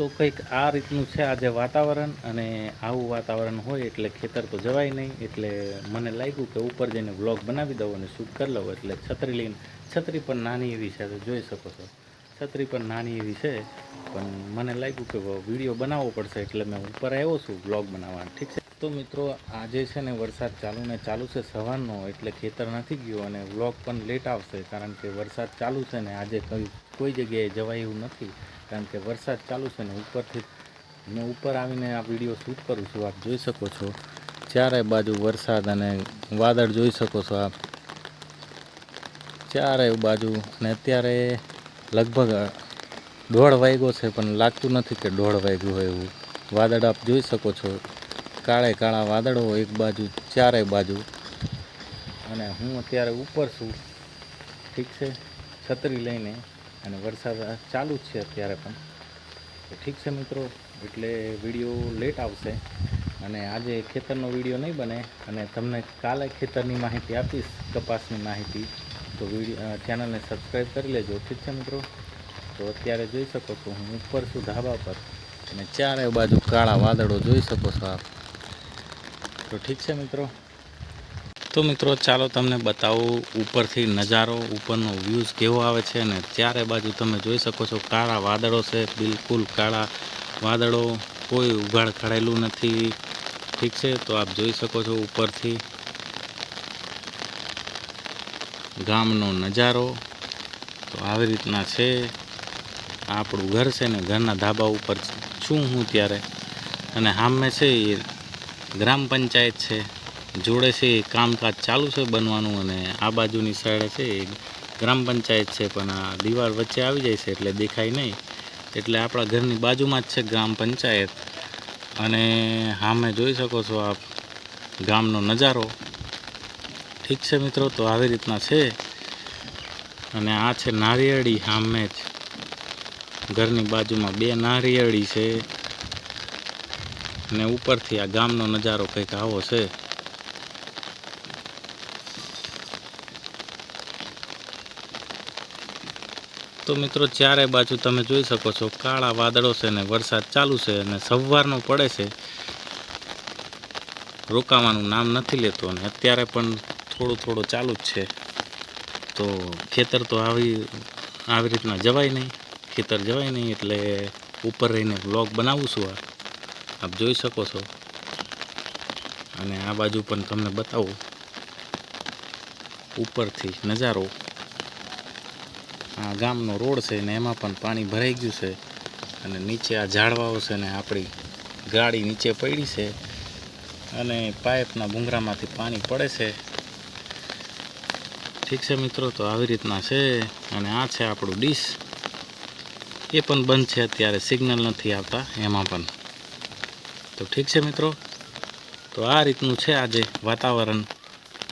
તો કંઈક આ રીતનું છે આજે વાતાવરણ અને આવું વાતાવરણ હોય એટલે ખેતર તો જવાય નહીં. એટલે મને લાગ્યું કે ઉપર જઈને વ્લોગ બનાવી દઉં અને શૂટ કરી લઉં. એટલે છત્રી લઈને, છત્રી પણ નાની એવી છે જોઈ શકો છો. છત્રી પણ નાની એવી છે, પણ મને લાગ્યું કે વીડિયો બનાવવો પડશે એટલે મેં ઉપર આવ્યો છું વ્લોગ બનાવવા. ઠીક છે? તો મિત્રો, આજે છે ને વરસાદ ચાલુ ને ચાલુ છે સવારનો, એટલે ખેતર નથી ગયો અને વ્લોગ પણ લેટ આવશે, કારણ કે વરસાદ ચાલુ છે ને આજે કોઈ જગ્યાએ જવાય એવું નથી, કારણ કે વરસાદ ચાલુ છે ને ઉપરથી, હું ઉપર આવીને આ વીડિયો શૂટ કરું છું, આપ જોઈ શકો છો. ચારે બાજુ વરસાદ અને વાદળ જોઈ શકો છો આપ. ચારે બાજુ, અને અત્યારે લગભગ દોઢ વાગ્યો છે, પણ લાગતું નથી કે દોઢ વાગ્યું હોય એવું. વાદળ આપ જોઈ શકો છો. કાળે કાળા વાદળો એક બાજુ, ચારે બાજુ. અને હું અત્યારે ઉપર છું. ઠીક છે? છત્રી લઈને. અને વરસાદ ચાલુ જ છે અત્યારે પણ. ઠીક છે મિત્રો? એટલે વીડિયો લેટ આવશે. અને આજે ખેતરનો વીડિયો નહીં બને. અને તમને કાલે ખેતરની માહિતી આપીશ, કપાસની માહિતી. તો વીડિયો ચેનલને સબસ્ક્રાઈબ કરી લેજો. ઠીક છે મિત્રો? તો અત્યારે જોઈ શકો છો હું ઉપર છું ધાબા પર. અને ચારે બાજુ કાળા વાદળો જોઈ શકો છો આપ. તો ઠીક છે મિત્રો? તો મિત્રો, ચાલો તમને બતાવું ઉપરથી નજારો, ઉપરનો વ્યૂઝ કેવો આવે છે ને ચારે બાજુ તમે જોઈ શકો છો કાળા વાદળો છે, બિલકુલ કાળા વાદળો, કોઈ ઉઘાડ ખડેલું નથી. ઠીક છે? તો આપ જોઈ શકો છો ઉપરથી ગામનો નજારો. તો આવી રીતના છે. આપણું ઘર છે ને, ઘરના ધાબા ઉપર છું હું ત્યારે. અને સામે છે એ ગ્રામ પંચાયત છે. જોડે છે, કામકાજ ચાલુ છે બનવાનું અને આ બાજુની સાઈડે છે ગ્રામ પંચાયત છે, પણ આ દીવાલ વચ્ચે આવી જાય છે એટલે દેખાય નહીં. એટલે આપણા ઘરની બાજુમાં જ છે ગ્રામ પંચાયત. અને સામે જોઈ શકો છો આપ ગામનો નજારો. ઠીક છે મિત્રો, તો આવી રીતના છે. અને આ છે નારિયેળી સામે જ. ઘરની બાજુમાં બે નારિયેળી છે. અને ઉપરથી આ ગામનો નજારો કંઈક આવો છે. તો મિત્રો, ચારે બાજુ તમે જોઈ શકો છો, કાળા વાદળો છે ને વરસાદ ચાલુ છે અને સવારનો પડે છે. રોકાવાનું નામ નથી લેતો અને અત્યારે પણ થોડું થોડું ચાલુ જ છે. તો ખેતર તો આવી આવી રીતના જવાય નહીં. ખેતર જવાય નહીં એટલે ઉપર રહીને વ્લોગ બનાવું છું આ. આપ જોઈ શકો છો. અને આ બાજુ પણ તમને બતાવું. ઉપરથી નજારો. આ ગામનો રોડ છે ને એમાં પણ પાણી ભરાઈ ગયું છે. અને નીચે આ ઝાડવાઓ છે ને આપણી ગાડી નીચે પડી છે. અને પાઇપના ભૂંગરામાંથી પાણી પડે છે. ઠીક છે મિત્રો, તો આવી રીતના છે. અને આ છે આપણું ડીશ. એ પણ બંધ છે, અત્યારે સિગ્નલ નથી આવતા, એમાં પણ. તો ઠીક છે મિત્રો? તો આ રીતનું છે આજે વાતાવરણ,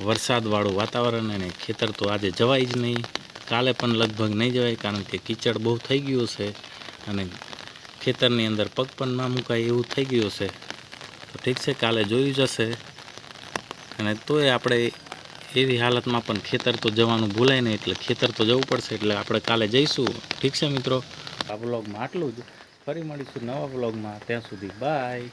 વરસાદવાળું વાતાવરણ અને ખેતર તો આજે જવાય જ નહીં. કાલે પણ લગભગ નહીં જવાય કારણ કે કીચડ બહુ થઈ ગયું છે અને ખેતરની અંદર પગ પણ ના મુકાય એવું થઈ ગયું છે. તો ઠીક છે, કાલે જોયું જશે અને તોય આપણે એવી હાલતમાં પણ ખેતર તો જવાનું ભૂલાય નહીં, એટલે ખેતર તો જવું પડશે, એટલે આપણે કાલે જઈશું. ઠીક છે મિત્રો? આ બ્લોગમાં આટલું જ. ફરી મળીશું નવા બ્લોગમાં ત્યાં સુધી બાય.